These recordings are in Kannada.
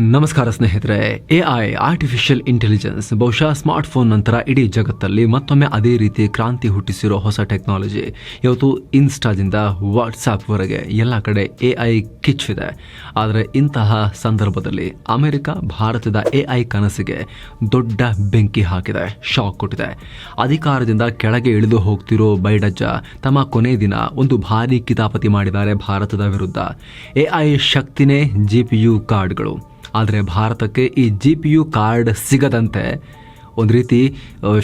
ನಮಸ್ಕಾರ ಸ್ನೇಹಿತರೆ ಎ ಐ ಆರ್ಟಿಫಿಷಿಯಲ್ ಇಂಟೆಲಿಜೆನ್ಸ್ ಬಹುಶಃ ಸ್ಮಾರ್ಟ್ಫೋನ್ ನಂತರ ಇಡೀ ಜಗತ್ತಲ್ಲಿ ಮತ್ತೊಮ್ಮೆ ಅದೇ ರೀತಿ ಕ್ರಾಂತಿ ಹುಟ್ಟಿಸಿರೋ ಹೊಸ ಟೆಕ್ನಾಲಜಿ ಇವತ್ತು ಇನ್ಸ್ಟಾದಿಂದ ವಾಟ್ಸಾಪ್ವರೆಗೆ ಎಲ್ಲ ಕಡೆ ಎ ಐ ಕಿಚ್ಚಿದೆ ಆದರೆ ಇಂತಹ ಸಂದರ್ಭದಲ್ಲಿ ಅಮೆರಿಕ, ಭಾರತದ ಎ ಐ ಕನಸಿಗೆ ದೊಡ್ಡ ಬೆಂಕಿ ಹಾಕಿದೆ ಶಾಕ್ ಕೊಟ್ಟಿದೆ. ಅಧಿಕಾರದಿಂದ ಕೆಳಗೆ ಇಳಿದು ಹೋಗ್ತಿರೋ ಬೈಡಜ್ಜ ತಮ್ಮ ಕೊನೆ ದಿನ ಒಂದು ಭಾರಿ ಕಿತಾಪತಿ ಮಾಡಿದ್ದಾರೆ ಭಾರತದ ವಿರುದ್ಧ. ಎ ಐ ಶಕ್ತಿನೇ ಜಿ ಪಿ ಯು ಕಾರ್ಡ್ಗಳು ಆದರೆ ಭಾರತಕ್ಕೆ ಈ ಜಿ ಪಿ ಯು ಕಾರ್ಡ್ ಸಿಗದಂತೆ ಒಂದು ರೀತಿ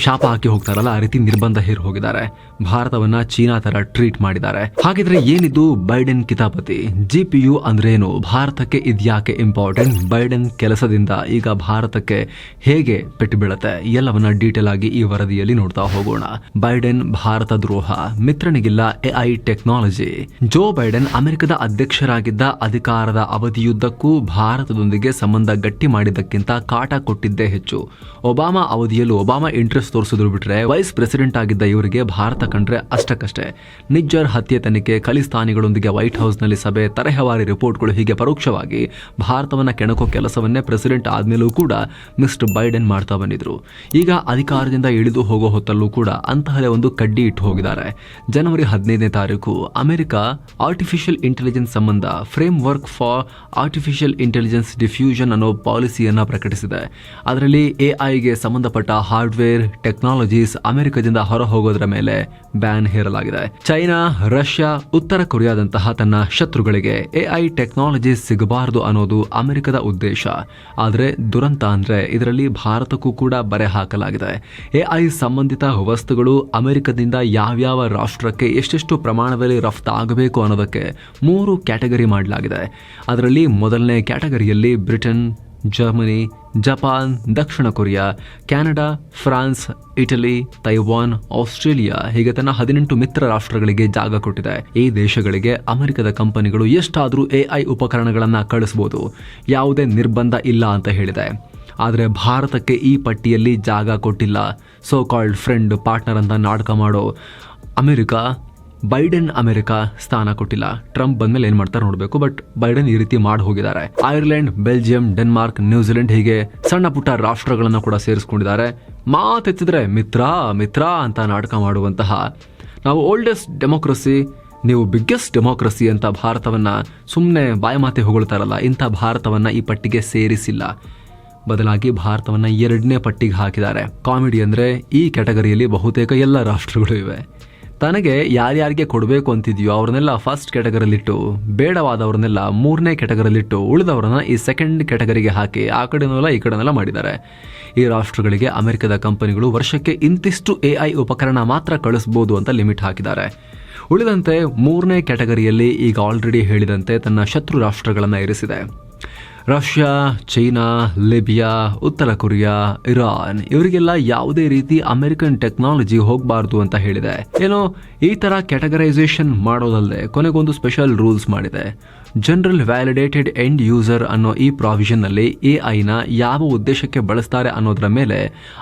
ಶಾಪ ಹಾಕಿ ಹೋಗ್ತಾರಲ್ಲ, ಆ ರೀತಿ ನಿರ್ಬಂಧ ಹೇರಿ ಹೋಗಿದ್ದಾರೆ. ಭಾರತವನ್ನ ಚೀನಾ ತರ ಟ್ರೀಟ್ ಮಾಡಿದ್ದಾರೆ. ಹಾಗಿದ್ರೆ ಏನಿದು ಬೈಡೆನ್ ಕಿತಾಪತಿ? ಜಿ ಪಿ ಯು ಅಂದ್ರೇನು? ಭಾರತಕ್ಕೆ ಇದ್ಯಾಕೆ ಇಂಪಾರ್ಟೆಂಟ್? ಬೈಡೆನ್ ಕೆಲಸದಿಂದ ಈಗ ಭಾರತಕ್ಕೆ ಹೇಗೆ ಪೆಟ್ಟು ಬೀಳುತ್ತೆ? ಎಲ್ಲವನ್ನ ಡೀಟೇಲ್ ಆಗಿ ಈ ವರದಿಯಲ್ಲಿ ನೋಡ್ತಾ ಹೋಗೋಣ. ಬೈಡೆನ್ ಭಾರತ ದ್ರೋಹ. ಮಿತ್ರನಿಗಿಲ್ಲ ಎಐ ಟೆಕ್ನಾಲಜಿ. ಜೋ ಬೈಡೆನ್ ಅಮೆರಿಕದ ಅಧ್ಯಕ್ಷರಾಗಿದ್ದ ಅಧಿಕಾರದ ಅವಧಿಯುದ್ದಕ್ಕೂ ಭಾರತದೊಂದಿಗೆ ಸಂಬಂಧ ಗಟ್ಟಿ ಮಾಡಿದ್ದಕ್ಕಿಂತ ಕಾಟ ಕೊಟ್ಟಿದ್ದೇ ಹೆಚ್ಚು. ಒಬಾಮಾ ಅವಧಿಯಲ್ಲೂ ಒಬಾಮಾ ಇಂಟ್ರೆಸ್ಟ್ ತೋರಿಸಿದ್ರು ಬಿಟ್ರೆ ವೈಸ್ ಪ್ರೆಸಿಡೆಂಟ್ ಆಗಿದ್ದ ಇವರಿಗೆ ಭಾರತ ಕಂಡ್ರೆ ಅಷ್ಟಕ್ಕಷ್ಟೇ. ನಿಜ್ಜರ್ ಹತ್ಯೆ ತನಿಖೆ ಖಲಿಸ್ತಾನಿಗಳೊಂದಿಗೆ ವೈಟ್ ಹೌಸ್ನಲ್ಲಿ ಸಭೆ, ತರಹವಾರಿ ರಿಪೋರ್ಟ್ಗಳು ಹೀಗೆ ಪರೋಕ್ಷವಾಗಿ ಭಾರತವನ್ನ ಕೆಣಕೋ ಕೆಲಸವನ್ನೇ ಪ್ರೆಸಿಡೆಂಟ್ ಆದ್ಮೇಲೂ ಕೂಡ ಮಿಸ್ಟರ್ ಬೈಡೆನ್ ಮಾಡ್ತಾ ಬಂದಿದ್ರು. ಈಗ ಅಧಿಕಾರದಿಂದ ಇಳಿದು ಹೋಗೋ ಹೊತ್ತಲ್ಲೂ ಕೂಡ ಅಂತಹದೇ ಒಂದು ಕಡ್ಡಿ ಇಟ್ಟು ಹೋಗಿದ್ದಾರೆ. ಜನವರಿ ಹದಿನೈದನೇ ತಾರೀಕು ಅಮೆರಿಕ ಆರ್ಟಿಫಿಷಿಯಲ್ ಇಂಟೆಲಿಜೆನ್ಸ್ ಸಂಬಂಧ framework for artificial intelligence diffusion ಅನ್ನೋ ಪಾಲಿಸಿಯನ್ನ ಪ್ರಕಟಿಸಿದೆ. ಅದರಲ್ಲಿ ಎಐಗೆ ಸಂಬಂಧಪಟ್ಟ ಹಾರ್ಡ್ವೇರ್ ಟೆಕ್ನಾಲಜೀಸ್ ಅಮೆರಿಕದಿಂದ ಹೊರ ಹೋಗೋದರ ಮೇಲೆ ಬ್ಯಾನ್ ಹೇರಲಾಗಿದೆ. ಚೈನಾ, ರಷ್ಯಾ, ಉತ್ತರ ಕೊರಿಯಾದಂತಹ ತನ್ನ ಶತ್ರುಗಳಿಗೆ ಎಐ ಟೆಕ್ನಾಲಜೀಸ್ ಸಿಗಬಾರದು ಅನ್ನೋದು ಅಮೆರಿಕದ ಉದ್ದೇಶ. ಆದರೆ ದುರಂತ ಅಂದ್ರೆ ಇದರಲ್ಲಿ ಭಾರತಕ್ಕೂ ಕೂಡ ಬರೆ ಹಾಕಲಾಗಿದೆ. ಎಐ ಸಂಬಂಧಿತ ವಸ್ತುಗಳು ಅಮೆರಿಕದಿಂದ ಯಾವ್ಯಾವ ರಾಷ್ಟ್ರಕ್ಕೆ ಎಷ್ಟೆಷ್ಟು ಪ್ರಮಾಣದಲ್ಲಿ ರಫ್ತಾಗಬೇಕು ಅನ್ನೋದಕ್ಕೆ ಮೂರು ಕ್ಯಾಟಗರಿ ಮಾಡಲಾಗಿದೆ. ಅದರಲ್ಲಿ ಮೊದಲನೇ ಕ್ಯಾಟಗರಿಯಲ್ಲಿ ಬ್ರಿಟನ್ ಜರ್ಮನಿ ಜಪಾನ್ ದಕ್ಷಿಣ Korea Canada France Italy Taiwan Australia ಹೀಗೆ ತನ್ನ ಹದಿನೆಂಟು ಮಿತ್ರ ರಾಷ್ಟ್ರಗಳಿಗೆ ಜಾಗ ಕೊಟ್ಟಿದೆ. ಈ ದೇಶಗಳಿಗೆ ಅಮೆರಿಕದ ಕಂಪನಿಗಳು ಎಷ್ಟಾದರೂ ಎಐ ಉಪಕರಣಗಳನ್ನು ಕಳಿಸಬಹುದು ಯಾವುದೇ ನಿರ್ಬಂಧ ಇಲ್ಲ ಅಂತ ಹೇಳಿದೆ. ಆದರೆ ಭಾರತಕ್ಕೆ ಈ ಪಟ್ಟಿಯಲ್ಲಿ ಜಾಗ ಕೊಟ್ಟಿಲ್ಲ. ಸೋ ಕಾಲ್ಡ್ ಫ್ರೆಂಡ್ ಪಾರ್ಟ್ನರ್ ಅಂತ ನಾಟಕ ಮಾಡೋ ಅಮೆರಿಕ ಬೈಡೆನ್ ಅಮೆರಿಕ ಸ್ಥಾನ ಕೊಟ್ಟಿಲ್ಲ. ಟ್ರಂಪ್ ಬಂದ್ಮೇಲೆ ಏನ್ ಮಾಡ್ತಾರೆ ನೋಡಬೇಕು, ಬಟ್ ಬೈಡನ್ ಈ ರೀತಿ ಮಾಡಿ ಹೋಗಿದ್ದಾರೆ. ಐರ್ಲೆಂಡ್, ಬೆಲ್ಜಿಯಂ, ಡೆನ್ಮಾರ್ಕ್, ನ್ಯೂಜಿಲೆಂಡ್ ಹೀಗೆ ಸಣ್ಣ ಪುಟ್ಟ ರಾಷ್ಟ್ರಗಳನ್ನು ಕೂಡ ಸೇರಿಸ್ಕೊಂಡಿದ್ದಾರೆ. ಮಾತೆತ್ತಿದ್ರೆ ಮಿತ್ರ ಮಿತ್ರ ಅಂತ ನಾಟಕ ಮಾಡುವಂತಹ ನಾವು ಓಲ್ಡೆಸ್ಟ್ ಡೆಮೋಕ್ರಸಿ ನೀವು ಬಿಗ್ಗೆಸ್ಟ್ ಡೆಮೋಕ್ರಸಿ ಅಂತ ಭಾರತವನ್ನ ಸುಮ್ಮನೆ ಬಾಯಮಾತೆ ಹೊಗಳ್ತಾರಲ್ಲ ಇಂಥ ಭಾರತವನ್ನ ಈ ಪಟ್ಟಿಗೆ ಸೇರಿಸಿಲ್ಲ. ಬದಲಾಗಿ ಭಾರತವನ್ನ ಎರಡನೇ ಪಟ್ಟಿಗೆ ಹಾಕಿದ್ದಾರೆ. ಕಾಮಿಡಿ ಅಂದ್ರೆ ಈ ಕ್ಯಾಟಗರಿಯಲ್ಲಿ ಬಹುತೇಕ ಎಲ್ಲ ರಾಷ್ಟ್ರಗಳು ಇವೆ. ತನಗೆ ಯಾರ್ಯಾರಿಗೆ ಕೊಡಬೇಕು ಅಂತಿದೆಯೋ ಅವ್ರನ್ನೆಲ್ಲ ಫಸ್ಟ್ ಕ್ಯಾಟಗರಿಲಿಟ್ಟು ಬೇಡವಾದವ್ರನ್ನೆಲ್ಲ ಮೂರನೇ ಕ್ಯಾಟಗರಿಲಿಟ್ಟು ಉಳಿದವ್ರನ್ನ ಈ ಸೆಕೆಂಡ್ ಕ್ಯಾಟಗರಿಗೆ ಹಾಕಿ ಆ ಕಡೆನೆಲ್ಲ ಈ ಕಡೆನೆಲ್ಲ ಮಾಡಿದ್ದಾರೆ. ಈ ರಾಷ್ಟ್ರಗಳಿಗೆ ಅಮೆರಿಕದ ಕಂಪನಿಗಳು ವರ್ಷಕ್ಕೆ ಇಂತಿಷ್ಟು ಎ ಐ ಉಪಕರಣ ಮಾತ್ರ ಕಳಿಸ್ಬೋದು ಅಂತ ಲಿಮಿಟ್ ಹಾಕಿದ್ದಾರೆ. ಉಳಿದಂತೆ ಮೂರನೇ ಕ್ಯಾಟಗರಿಯಲ್ಲಿ ಈಗ ಆಲ್ರೆಡಿ ಹೇಳಿದಂತೆ ತನ್ನ ಶತ್ರು ರಾಷ್ಟ್ರಗಳನ್ನು ಇರಿಸಿದೆ. ರಷ್ಯಾ, ಚೈನಾ, ಲಿಬಿಯಾ, ಉತ್ತರ ಕೊರಿಯಾ, ಇರಾನ್ ಇವರಿಗೆಲ್ಲ ಯಾವುದೇ ರೀತಿ ಅಮೆರಿಕನ್ ಟೆಕ್ನಾಲಜಿ ಹೋಗಬಾರ್ದು ಅಂತ ಹೇಳಿದೆ. ಏನೋ ಈ ತರ ಕ್ಯಾಟಗರೈಸೇಷನ್ ಮಾಡೋದಲ್ಲದೆ ಕೊನೆಗೊಂದು ಸ್ಪೆಷಲ್ ರೂಲ್ಸ್ ಮಾಡಿದೆ. ಜನರಲ್ ವ್ಯಾಲಿಡೇಟೆಡ್ ಎಂಡ್ ಯೂಸರ್ ಅನ್ನೋ ಈ ಪ್ರಾವಿಷನ್ನಲ್ಲಿ ಐನ ಯಾವ ಉದ್ದೇಶಕ್ಕೆ ಬಳಸ್ತಾರೆ ಅನ್ನೋದರ ಮೇಲೆ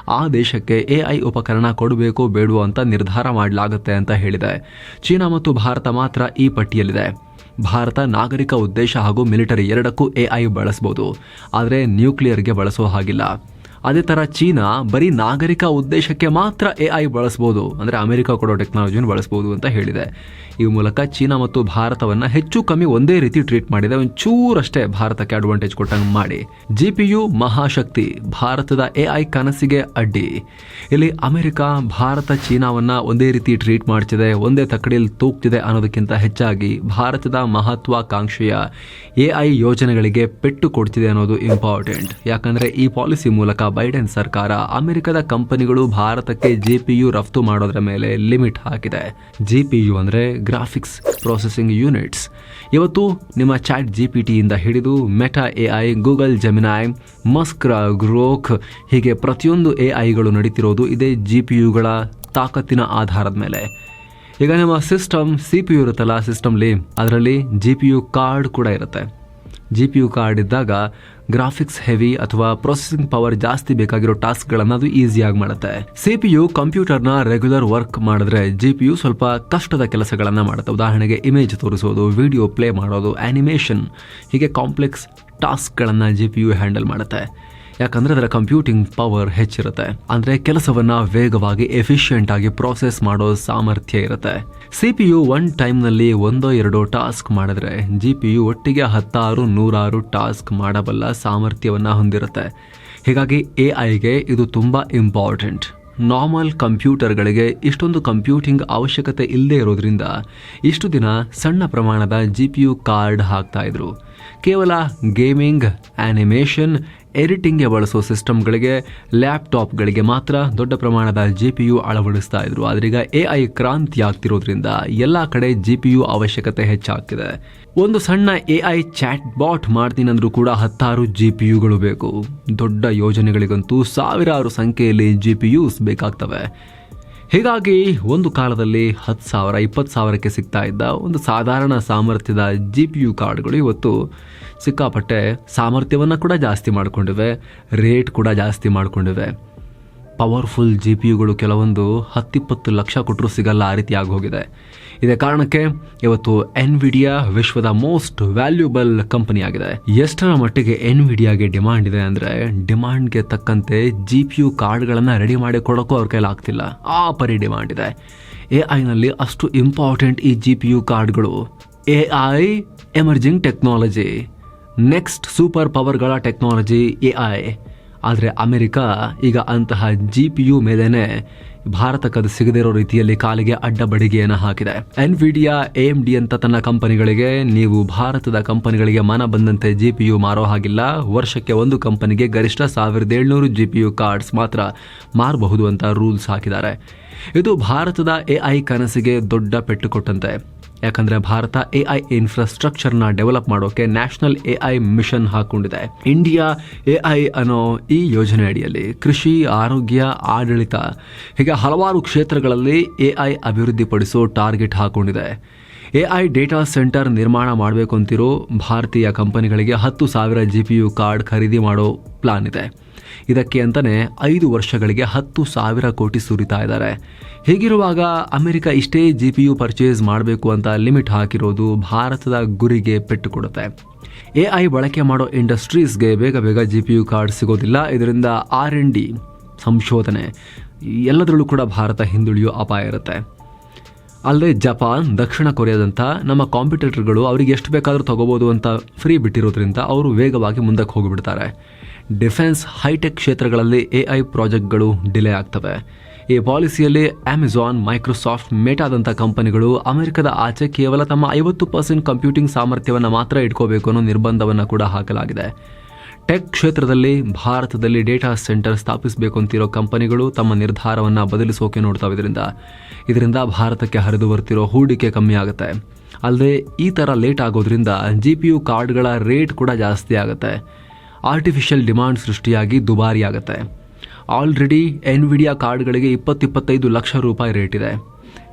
ಆ ದೇಶಕ್ಕೆ ಎ ಐ ಉಪಕರಣ ಕೊಡಬೇಕು ಬೇಡುವ ಅಂತ ನಿರ್ಧಾರ ಮಾಡಲಾಗುತ್ತೆ ಅಂತ ಹೇಳಿದೆ. ಚೀನಾ ಮತ್ತು ಭಾರತ ಮಾತ್ರ ಈ ಪಟ್ಟಿಯಲ್ಲಿದೆ. ಭಾರತ ನಾಗರಿಕ ಉದ್ದೇಶ ಹಾಗೂ ಮಿಲಿಟರಿ ಎರಡಕ್ಕೂ ಎಐ ಬಳಸಬಹುದು ಆದರೆ ನ್ಯೂಕ್ಲಿಯರ್ಗೆ ಬಳಸೋ ಹಾಗಿಲ್ಲ. ಅದೇ ಥರ ಚೀನಾ ಬರೀ ನಾಗರಿಕ ಉದ್ದೇಶಕ್ಕೆ ಮಾತ್ರ ಎ ಐ ಬಳಸ್ಬೋದು. ಅಂದರೆ ಅಮೆರಿಕ ಕೊಡೋ ಟೆಕ್ನಾಲಜಿನ ಬಳಸ್ಬೋದು ಅಂತ ಹೇಳಿದೆ. ಈ ಮೂಲಕ ಚೀನಾ ಮತ್ತು ಭಾರತವನ್ನು ಹೆಚ್ಚು ಕಮ್ಮಿ ಒಂದೇ ರೀತಿ ಟ್ರೀಟ್ ಮಾಡಿದೆ. ಒಂಚೂರಷ್ಟೇ ಭಾರತಕ್ಕೆ ಅಡ್ವಾಂಟೇಜ್ ಕೊಟ್ಟಂಗೆ ಮಾಡಿ. ಜಿ ಪಿ ಮಹಾಶಕ್ತಿ, ಭಾರತದ ಎಐ ಕನಸಿಗೆ ಅಡ್ಡಿ. ಇಲ್ಲಿ ಅಮೆರಿಕ, ಭಾರತ, ಚೀನಾವನ್ನ ಒಂದೇ ರೀತಿ ಟ್ರೀಟ್ ಮಾಡ್ತಿದೆ. ಒಂದೇ ತಕ್ಕಡಿಯಲ್ಲಿ ತೂಗ್ತಿದೆ ಅನ್ನೋದಕ್ಕಿಂತ ಹೆಚ್ಚಾಗಿ ಭಾರತದ ಮಹತ್ವಾಕಾಂಕ್ಷೆಯ ಎಐ ಯೋಜನೆಗಳಿಗೆ ಪೆಟ್ಟು ಕೊಡ್ತಿದೆ ಅನ್ನೋದು ಇಂಪಾರ್ಟೆಂಟ್ ಯಾಕಂದ್ರೆ ಈ ಪಾಲಿಸಿ ಮೂಲಕ ಬೈಡೆನ್ ಸರ್ಕಾರ ಅಮೆರಿಕದ ಕಂಪನಿಗಳು ಭಾರತಕ್ಕೆ ಜಿಪಿಯು ರಫ್ತು ಮಾಡೋದ್ರ ಮೇಲೆ ಲಿಮಿಟ್ ಹಾಕಿದೆ. ಜಿಪಿಯು ಅಂದ್ರೆ ಗ್ರಾಫಿಕ್ಸ್ ಪ್ರೊಸೆಸಿಂಗ್ ಯೂನಿಟ್ಸ್. ಇವತ್ತು ನಿಮ್ಮ ಚಾಟ್ ಜಿ ಪಿ ಹಿಡಿದು Meta A I, Google Gemini ಮಸ್ಕ್ರಾ Grok, ಹೀಗೆ ಪ್ರತಿಯೊಂದು ಎ ಐಗಳು ನಡೀತಿರೋದು ಇದೇ ಜಿ ಪಿ ಯುಗಳ ತಾಕತ್ತಿನ ಆಧಾರದ ಮೇಲೆ. ಈಗ ನಿಮ್ಮ ಸಿಸ್ಟಮ್ ಸಿ ಪಿ ಯು ಇರುತ್ತಲ್ಲ ಸಿಸ್ಟಮ್ಲಿ ಅದರಲ್ಲಿ ಜಿ ಪಿ ಯು ಕಾರ್ಡ್ ಕೂಡ ಇರುತ್ತೆ. ಜಿ ಪಿ ಯು ಕಾರ್ಡ್ ಇದ್ದಾಗ ಗ್ರಾಫಿಕ್ಸ್ ಹೆವಿ ಅಥವಾ ಪ್ರೊಸೆಸಿಂಗ್ ಪವರ್ ಜಾಸ್ತಿ ಬೇಕಾಗಿರೋ ಟಾಸ್ಕ್ಗಳನ್ನು ಅದು ಈಸಿಯಾಗಿ ಮಾಡುತ್ತೆ. ಸಿಪಿಯು ಕಂಪ್ಯೂಟರ್ನ ರೆಗ್ಯುಲರ್ ವರ್ಕ್ ಮಾಡಿದ್ರೆ ಜಿ ಪಿ ಯು ಸ್ವಲ್ಪ ಕಷ್ಟದ ಕೆಲಸಗಳನ್ನು ಮಾಡುತ್ತೆ. ಉದಾಹರಣೆಗೆ ಇಮೇಜ್ ತೋರಿಸೋದು, ವಿಡಿಯೋ ಪ್ಲೇ ಮಾಡೋದು, ಆನಿಮೇಷನ್, ಹೀಗೆ ಕಾಂಪ್ಲೆಕ್ಸ್ ಟಾಸ್ಕ್ಗಳನ್ನು ಜಿ ಪಿ ಹ್ಯಾಂಡಲ್ ಮಾಡುತ್ತೆ. ಯಾಕಂದರೆ ಅದರ ಕಂಪ್ಯೂಟಿಂಗ್ ಪವರ್ ಹೆಚ್ಚಿರುತ್ತೆ. ಅಂದರೆ ಕೆಲಸವನ್ನು ವೇಗವಾಗಿ ಎಫಿಷಿಯೆಂಟ್ ಆಗಿ ಪ್ರೋಸೆಸ್ ಮಾಡೋ ಸಾಮರ್ಥ್ಯ ಇರುತ್ತೆ. ಸಿ ಪಿ ಯು ಒನ್ ಟೈಮ್ನಲ್ಲಿ ಒಂದೋ ಎರಡೋ ಟಾಸ್ಕ್ ಮಾಡಿದ್ರೆ ಜಿ ಪಿ ಯು ಒಟ್ಟಿಗೆ ಹತ್ತಾರು, ನೂರಾರು ಟಾಸ್ಕ್ ಮಾಡಬಲ್ಲ ಸಾಮರ್ಥ್ಯವನ್ನು ಹೊಂದಿರುತ್ತೆ. ಹೀಗಾಗಿ ಎ ಐಗೆ ಇದು ತುಂಬ ಇಂಪಾರ್ಟೆಂಟ್ ನಾರ್ಮಲ್ ಕಂಪ್ಯೂಟರ್ಗಳಿಗೆ ಇಷ್ಟೊಂದು ಕಂಪ್ಯೂಟಿಂಗ್ ಅವಶ್ಯಕತೆ ಇಲ್ಲದೆ ಇರೋದ್ರಿಂದ ಇಷ್ಟು ದಿನ ಸಣ್ಣ ಪ್ರಮಾಣದ ಜಿ ಪಿ ಯು ಕಾರ್ಡ್ ಹಾಕ್ತಾ ಇದ್ರು. ಕೇವಲ ಗೇಮಿಂಗ್ ಆ್ಯನಿಮೇಷನ್ ಎಡಿಟಿಂಗ್ಗೆ ಬಳಸೋ ಸಿಸ್ಟಮ್ಗಳಿಗೆ ಲ್ಯಾಪ್ಟಾಪ್ಗಳಿಗೆ ಮಾತ್ರ ದೊಡ್ಡ ಪ್ರಮಾಣದ ಜಿ ಪಿ ಯು ಅಳವಡಿಸ್ತಾ ಇದ್ರು. ಆದ್ರೀಗ ಎ ಐ ಕ್ರಾಂತಿ ಆಗ್ತಿರೋದ್ರಿಂದ ಎಲ್ಲ ಕಡೆ ಜಿ ಪಿ ಯು ಅವಶ್ಯಕತೆ ಹೆಚ್ಚಾಗ್ತಿದೆ. ಒಂದು ಸಣ್ಣ ಎ ಐ ಚಾಟ್ ಬಾಟ್ ಮಾಡ್ತೀನಂದ್ರೂ ಕೂಡ ಹತ್ತಾರು ಜಿ ಪಿ ಯುಗಳು ಬೇಕು. ದೊಡ್ಡ ಯೋಜನೆಗಳಿಗಂತೂ ಸಾವಿರಾರು ಸಂಖ್ಯೆಯಲ್ಲಿ ಜಿ ಪಿ ಯುಸ್ ಬೇಕಾಗ್ತವೆ. ಹೀಗಾಗಿ ಒಂದು ಕಾಲದಲ್ಲಿ ಹತ್ತು ಸಾವಿರ, ಇಪ್ಪತ್ತು ಸಾವಿರಕ್ಕೆ ಸಿಗ್ತಾ ಇದ್ದ ಒಂದು ಸಾಧಾರಣ ಸಾಮರ್ಥ್ಯದ ಜಿ ಪಿ ಯು ಕಾರ್ಡ್ಗಳು ಇವತ್ತು ಸಿಕ್ಕಾಪಟ್ಟೆ ಸಾಮರ್ಥ್ಯವನ್ನು ಕೂಡ ಜಾಸ್ತಿ ಮಾಡಿಕೊಂಡಿವೆ, ರೇಟ್ ಕೂಡ ಜಾಸ್ತಿ ಮಾಡಿಕೊಂಡಿವೆ. ಪವರ್ಫುಲ್ ಜಿ ಪಿ ಯುಗಳು ಕೆಲವೊಂದು ಹತ್ತಿಪ್ಪತ್ತು ಲಕ್ಷ ಕೊಟ್ಟರು ಸಿಗಲ್ಲ ಆ ರೀತಿ ಆಗೋಗಿದೆ. ಇದೇ ಕಾರಣಕ್ಕೆ ಇವತ್ತು ಎನ್ವಿಡಿಯಾ ವಿಶ್ವದ ಮೋಸ್ಟ್ ವ್ಯಾಲ್ಯೂಬಲ್ ಕಂಪನಿ ಆಗಿದೆ ಎಷ್ಟರ ಮಟ್ಟಿಗೆ ಎನ್ವಿಡಿಯಾಗೆ ಡಿಮಾಂಡ್ ಇದೆ ಅಂದ್ರೆ ಡಿಮಾಂಡ್ಗೆ ತಕ್ಕಂತೆ ಜಿ ಪಿ ಯು ಕಾರ್ಡ್ಗಳನ್ನು ರೆಡಿ ಮಾಡಿ ಕೊಡೋಕ್ಕೂ ಅವ್ರ ಕೈಲಿ ಆಗ್ತಿಲ್ಲ. ಆ ಪರಿ ಡಿಮಾಂಡ್ ಇದೆ. ಎ ಐನಲ್ಲಿ ಅಷ್ಟು ಇಂಪಾರ್ಟೆಂಟ್ ಈ ಜಿ ಪಿ ಯು ಕಾರ್ಡ್ಗಳು. A I, emerging technology, next super ಪವರ್ಗಳ technology, A I. ಆದರೆ ಅಮೆರಿಕ ಈಗ ಅಂತಹ ಜಿ ಪಿ ಯು ಮೇಲೇನೆ ಭಾರತಕ್ಕದು ಸಿಗದಿರೋ ರೀತಿಯಲ್ಲಿ ಕಾಲಿಗೆ ಅಡ್ಡ ಬಡಿಗೆಯನ್ನು ಹಾಕಿದೆ. ಎನ್ವಿಡಿಯಾ ಎಂ ಡಿ ಅಂತ ತನ್ನ ಕಂಪನಿಗಳಿಗೆ, ನೀವು ಭಾರತದ ಕಂಪನಿಗಳಿಗೆ ಮನ ಬಂದಂತೆ ಜಿ ಪಿ ಯು ಮಾರೋ ಹಾಗಿಲ್ಲ. ವರ್ಷಕ್ಕೆ ಒಂದು ಕಂಪನಿಗೆ ಗರಿಷ್ಠ ಸಾವಿರದ ಏಳ್ನೂರು ಜಿ ಪಿ ಯು ಕಾರ್ಡ್ಸ್ ಮಾತ್ರ ಮಾರಬಹುದು ಅಂತ ರೂಲ್ಸ್ ಹಾಕಿದ್ದಾರೆ. ಇದು ಭಾರತದ ಎ ಐ ಕನಸಿಗೆ ದೊಡ್ಡ ಪೆಟ್ಟು ಕೊಟ್ಟಂತೆ. ಯಾಕಂದ್ರೆ ಭಾರತ ಎ ಐ ಇನ್ಫ್ರಾಸ್ಟ್ರಕ್ಚರ್ನ ಡೆವಲಪ್ ಮಾಡೋಕೆ national I mission ಹಾಕೊಂಡಿದೆ India A I ಅನ್ನೋ ಈ ಯೋಜನೆ ಅಡಿಯಲ್ಲಿ ಕೃಷಿ, ಆರೋಗ್ಯ, ಆಡಳಿತ, ಹೀಗೆ ಹಲವಾರು ಕ್ಷೇತ್ರಗಳಲ್ಲಿ ಎ ಐ ಅಭಿವೃದ್ಧಿಪಡಿಸೋ ಟಾರ್ಗೆಟ್ ಹಾಕೊಂಡಿದೆ ಎ ಐ ಡೇಟಾ ಸೆಂಟರ್ ನಿರ್ಮಾಣ ಮಾಡಬೇಕು ಅಂತಿರೋ ಭಾರತೀಯ ಕಂಪನಿಗಳಿಗೆ ಹತ್ತು ಸಾವಿರ ಜಿ ಪಿ ಯು ಕಾರ್ಡ್ ಖರೀದಿ ಮಾಡೋ ಪ್ಲಾನ್ ಇದೆ. ಇದಕ್ಕೆ ಅಂತಲೇ ಐದು ವರ್ಷಗಳಿಗೆ ಹತ್ತು ಸಾವಿರ ಕೋಟಿ ಸುರಿತಾ ಇದ್ದಾರೆ. ಹೀಗಿರುವಾಗ ಅಮೆರಿಕ ಇಷ್ಟೇ ಜಿ ಪಿ ಯು ಪರ್ಚೇಸ್ ಮಾಡಬೇಕು ಅಂತ ಲಿಮಿಟ್ ಹಾಕಿರೋದು ಭಾರತದ ಗುರಿಗೆ ಪೆಟ್ಟು ಕೊಡುತ್ತೆ ಎ ಐ ಬಳಕೆ ಮಾಡೋ ಇಂಡಸ್ಟ್ರೀಸ್ಗೆ ಬೇಗ ಬೇಗ ಜಿ ಪಿ ಯು ಕಾರ್ಡ್ ಸಿಗೋದಿಲ್ಲ. ಇದರಿಂದ ಆರ್ ಎನ್ ಡಿ ಸಂಶೋಧನೆ, ಎಲ್ಲದರಲ್ಲೂ ಕೂಡ ಭಾರತ ಹಿಂದುಳಿಯೋ ಅಪಾಯ ಇರುತ್ತೆ. ಅಲ್ಲದೆ ಜಪಾನ್, ದಕ್ಷಿಣ ಕೊರಿಯಾದಂಥ ನಮ್ಮ ಕಾಂಪಿಟೇಟರ್ಗಳು ಅವರಿಗೆ ಎಷ್ಟು ಬೇಕಾದರೂ ತಗೋಬೋದು ಅಂತ ಫ್ರೀ ಬಿಟ್ಟಿರೋದ್ರಿಂದ ಅವರು ವೇಗವಾಗಿ ಮುಂದಕ್ಕೆ ಹೋಗಿಬಿಡ್ತಾರೆ. ಡಿಫೆನ್ಸ್ ಹೈಟೆಕ್ ಕ್ಷೇತ್ರಗಳಲ್ಲಿ ಎ ಐ ಪ್ರಾಜೆಕ್ಟ್ಗಳು ಡಿಲೇ ಆಗ್ತವೆ. ಈ ಪಾಲಿಸಿಯಲ್ಲಿ ಅಮೆಜಾನ್, ಮೈಕ್ರೋಸಾಫ್ಟ್, ಮೇಟಾದಂಥ ಕಂಪನಿಗಳು ಅಮೆರಿಕದ ಆಚೆ ಕೇವಲ ತಮ್ಮ ಐವತ್ತು ಪರ್ಸೆಂಟ್ ಕಂಪ್ಯೂಟಿಂಗ್ ಸಾಮರ್ಥ್ಯವನ್ನು ಮಾತ್ರ ಇಟ್ಕೋಬೇಕು ಅನ್ನೋ ನಿರ್ಬಂಧವನ್ನು ಕೂಡ ಹಾಕಲಾಗಿದೆ. ಟೆಕ್ ಕ್ಷೇತ್ರದಲ್ಲಿ ಭಾರತದಲ್ಲಿ ಡೇಟಾ ಸೆಂಟರ್ ಸ್ಥಾಪಿಸಬೇಕು ಅಂತಿರೋ ಕಂಪನಿಗಳು ತಮ್ಮ ನಿರ್ಧಾರವನ್ನು ಬದಲಿಸೋಕೆ ನೋಡ್ತಾವೆ ಇದರಿಂದ. ಇದರಿಂದ ಭಾರತಕ್ಕೆ ಹರಿದು ಬರ್ತಿರೋ ಹೂಡಿಕೆ ಕಮ್ಮಿ ಆಗುತ್ತೆ. ಅಲ್ಲದೆ ಈ ಥರ ಲೇಟ್ ಆಗೋದ್ರಿಂದ ಜಿ ಪಿ ಯು ಕಾರ್ಡ್ಗಳ ರೇಟ್ ಕೂಡ ಜಾಸ್ತಿ ಆಗುತ್ತೆ. ಆರ್ಟಿಫಿಷಿಯಲ್ ಡಿಮಾಂಡ್ ಸೃಷ್ಟಿಯಾಗಿ ದುಬಾರಿ ಆಗುತ್ತೆ ಆಲ್ರೆಡಿ ಎನ್ವಿಡಿಯಾ ಕಾರ್ಡ್ಗಳಿಗೆ ಇಪ್ಪತ್ತಿಪ್ಪತ್ತೈದು ಲಕ್ಷ ರೂಪಾಯಿ ರೇಟ್ ಇದೆ.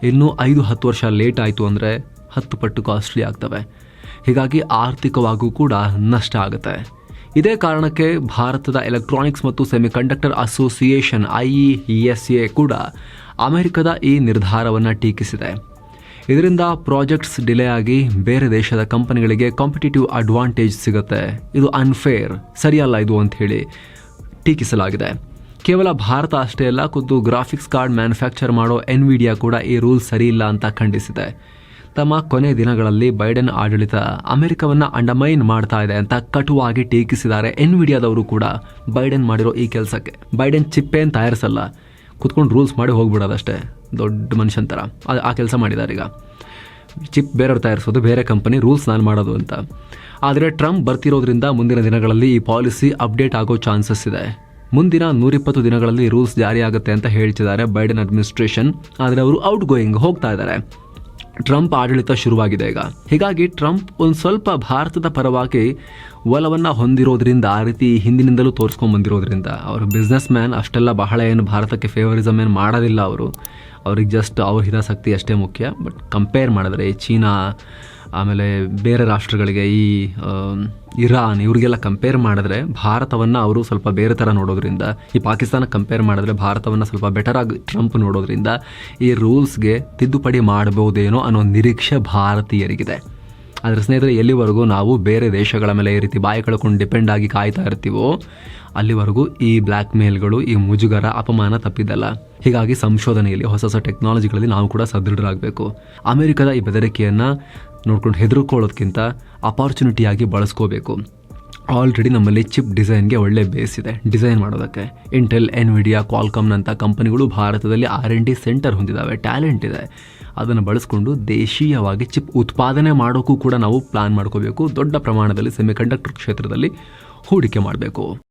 ಇನ್ನೂ ಐದು ಹತ್ತು ವರ್ಷ ಲೇಟ್ ಆಯಿತು ಅಂದರೆ ಹತ್ತು ಪಟ್ಟು ಕಾಸ್ಟ್ಲಿ ಆಗ್ತವೆ. ಹೀಗಾಗಿ ಆರ್ಥಿಕವಾಗೂ ಕೂಡ ನಷ್ಟ ಆಗುತ್ತೆ. ಇದೇ ಕಾರಣಕ್ಕೆ ಭಾರತದ ಎಲೆಕ್ಟ್ರಾನಿಕ್ಸ್ ಮತ್ತು semiconductor association I E S A ಕೂಡ ಅಮೆರಿಕದ ಈ ನಿರ್ಧಾರವನ್ನು ಟೀಕಿಸಿದೆ. ಇದರಿಂದ ಪ್ರಾಜೆಕ್ಟ್ಸ್ ಡಿಲೇ ಆಗಿ ಬೇರೆ ದೇಶದ ಕಂಪನಿಗಳಿಗೆ ಕಾಂಪಿಟೇಟಿವ್ ಅಡ್ವಾಂಟೇಜ್ ಸಿಗುತ್ತೆ. ಇದು ಅನ್ಫೇರ್, ಸರಿಯಲ್ಲ ಇದು ಅಂತ ಹೇಳಿ ಟೀಕಿಸಲಾಗಿದೆ. ಕೇವಲ ಭಾರತ ಅಷ್ಟೇ ಅಲ್ಲ, ಖುದ್ದು ಗ್ರಾಫಿಕ್ಸ್ ಕಾರ್ಡ್ ಮ್ಯಾನುಫ್ಯಾಕ್ಚರ್ ಮಾಡೋ ಎನ್ವಿಡಿಯಾ ಕೂಡ ಈ ರೂಲ್ ಸರಿ ಇಲ್ಲ ಅಂತ ಖಂಡಿಸಿದೆ. ತಮ್ಮ ಕೊನೆ ದಿನಗಳಲ್ಲಿ ಬೈಡೆನ್ ಆಡಳಿತ ಅಮೆರಿಕವನ್ನು ಅಂಡಮೈನ್ ಮಾಡ್ತಾ ಇದೆ ಅಂತ ಕಟುವಾಗಿ ಟೀಕಿಸಿದ್ದಾರೆ ಎನ್ವಿಡಿಯಾದವರು ಕೂಡ. ಬೈಡೆನ್ ಮಾಡಿರೋ ಈ ಕೆಲಸಕ್ಕೆ. ಬೈಡೆನ್ ಚಿಪ್ಪೇನು ತಯಾರಿಸಲ್ಲ. ಕುತ್ಕೊಂಡು ರೂಲ್ಸ್ ಮಾಡಿ ಹೋಗ್ಬಿಡೋದಷ್ಟೇ. ದೊಡ್ಡ ಮನುಷ್ಯನ ಥರ ಆ- ಆ ಕೆಲಸ ಮಾಡಿದ್ದಾರೆ ಈಗ. ಚಿಪ್ ಬೇರೆಯವ್ರು ತಯಾರಿಸೋದು, ಬೇರೆ ಕಂಪನಿ ರೂಲ್ಸ್ ನಾನು ಮಾಡೋದು ಅಂತ. ಆದರೆ ಟ್ರಂಪ್ ಬರ್ತಿರೋದ್ರಿಂದ ಮುಂದಿನ ದಿನಗಳಲ್ಲಿ ಈ ಪಾಲಿಸಿ ಅಪ್ಡೇಟ್ ಆಗೋ ಚಾನ್ಸಸ್ ಇದೆ. ಮುಂದಿನ ನೂರಿಪ್ಪತ್ತು ದಿನಗಳಲ್ಲಿ ರೂಲ್ಸ್ ಜಾರಿ ಆಗುತ್ತೆ ಅಂತ ಹೇಳ್ತಿದ್ದಾರೆ ಬೈಡನ್ ಅಡ್ಮಿನಿಸ್ಟ್ರೇಷನ್ ಆದರೆ ಅವರು ಔಟ್ ಗೋಯಿಂಗ್ ಹೋಗ್ತಾ ಇದ್ದಾರೆ. ಟ್ರಂಪ್ ಆಡಳಿತ ಶುರುವಾಗಿದೆ ಈಗ. ಹೀಗಾಗಿ ಟ್ರಂಪ್ ಒಂದು ಸ್ವಲ್ಪ ಭಾರತದ ಪರವಾಗಿ ಒಲವನ್ನು ಹೊಂದಿರೋದ್ರಿಂದ, ಆ ರೀತಿ ಹಿಂದಿನಿಂದಲೂ ತೋರಿಸ್ಕೊಂಡು ಬಂದಿರೋದ್ರಿಂದ, ಅವರು ಬಿಸ್ನೆಸ್ ಮ್ಯಾನ್ ಅಷ್ಟೆಲ್ಲ ಬಹಳ ಏನು ಭಾರತಕ್ಕೆ ಫೇವರಿಸಮ್ ಏನು ಮಾಡೋದಿಲ್ಲ ಅವರು. ಅವ್ರಿಗೆ ಜಸ್ಟ್ ಅವ್ರ ಹಿತಾಸಕ್ತಿ ಅಷ್ಟೇ ಮುಖ್ಯ. ಬಟ್ ಕಂಪೇರ್ ಮಾಡಿದ್ರೆ ಈ ಚೀನಾ, ಆಮೇಲೆ ಬೇರೆ ರಾಷ್ಟ್ರಗಳಿಗೆ ಈ ಇರಾನ್ ಇವ್ರಿಗೆಲ್ಲ ಕಂಪೇರ್ ಮಾಡಿದ್ರೆ ಭಾರತವನ್ನು ಅವರು ಸ್ವಲ್ಪ ಬೇರೆ ಥರ ನೋಡೋದ್ರಿಂದ, ಈ ಪಾಕಿಸ್ತಾನ ಕಂಪೇರ್ ಮಾಡಿದ್ರೆ ಭಾರತವನ್ನು ಸ್ವಲ್ಪ ಬೆಟರ್ ಆಗಿ ಟ್ರಂಪ್ ನೋಡೋದ್ರಿಂದ ಈ ರೂಲ್ಸ್ಗೆ ತಿದ್ದುಪಡಿ ಮಾಡಬಹುದೇನೋ ಅನ್ನೋ ನಿರೀಕ್ಷೆ ಭಾರತೀಯರಿಗಿದೆ. ಆದರೆ ಸ್ನೇಹಿತರೆ, ಎಲ್ಲಿವರೆಗೂ ನಾವು ಬೇರೆ ದೇಶಗಳ ಮೇಲೆ ಈ ರೀತಿ ಬಾಯಿ ಕಳ್ಕೊಂಡು ಡಿಪೆಂಡ್ ಆಗಿ ಕಾಯ್ತಾ ಇರ್ತೀವೋ, ಅಲ್ಲಿವರೆಗೂ ಈ ಬ್ಲ್ಯಾಕ್ ಮೇಲ್ಗಳು ಈ ಮುಜುಗರ ಅಪಮಾನ ತಪ್ಪಿದ್ದಲ್ಲ ಹೀಗಾಗಿ ಸಂಶೋಧನೆಯಲ್ಲಿ, ಹೊಸ ಹೊಸ ಟೆಕ್ನಾಲಜಿಗಳಲ್ಲಿ ನಾವು ಕೂಡ ಸದೃಢರಾಗಬೇಕು. ಅಮೆರಿಕದ ಈ ಬೆದರಿಕೆಯನ್ನು ನೋಡ್ಕೊಂಡು ಹೆದರ್ಕೊಳ್ಳೋದಕ್ಕಿಂತ ಅಪಾರ್ಚುನಿಟಿಯಾಗಿ ಬಳಸ್ಕೋಬೇಕು. ಆಲ್ರೆಡಿ ನಮ್ಮಲ್ಲಿ ಚಿಪ್ ಡಿಸೈನ್ಗೆ ಒಳ್ಳೆ ಬೇಸ್ ಇದೆ. ಡಿಸೈನ್ ಮಾಡೋದಕ್ಕೆ. ಇಂಟೆಲ್ ಎನ್ವಿಡಿಯಾ ಕ್ವಾಲ್ಕಾಮ್ನಂಥ ಕಂಪನಿಗಳು ಭಾರತದಲ್ಲಿ ಆರ್ ಎನ್ ಡಿ ಸೆಂಟರ್ ಹೊಂದಿದ್ದಾವೆ ಟ್ಯಾಲೆಂಟ್ ಇದೆ. ಅದನ್ನು ಬಳಸ್ಕೊಂಡು ದೇಶೀಯವಾಗಿ ಚಿಪ್ ಉತ್ಪಾದನೆ ಮಾಡೋಕ್ಕೂ ಕೂಡ ನಾವು ಪ್ಲಾನ್ ಮಾಡ್ಕೋಬೇಕು. ದೊಡ್ಡ ಪ್ರಮಾಣದಲ್ಲಿ ಸೆಮಿಕಂಡಕ್ಟರ್ ಕ್ಷೇತ್ರದಲ್ಲಿ ಹೂಡಿಕೆ ಮಾಡಬೇಕು.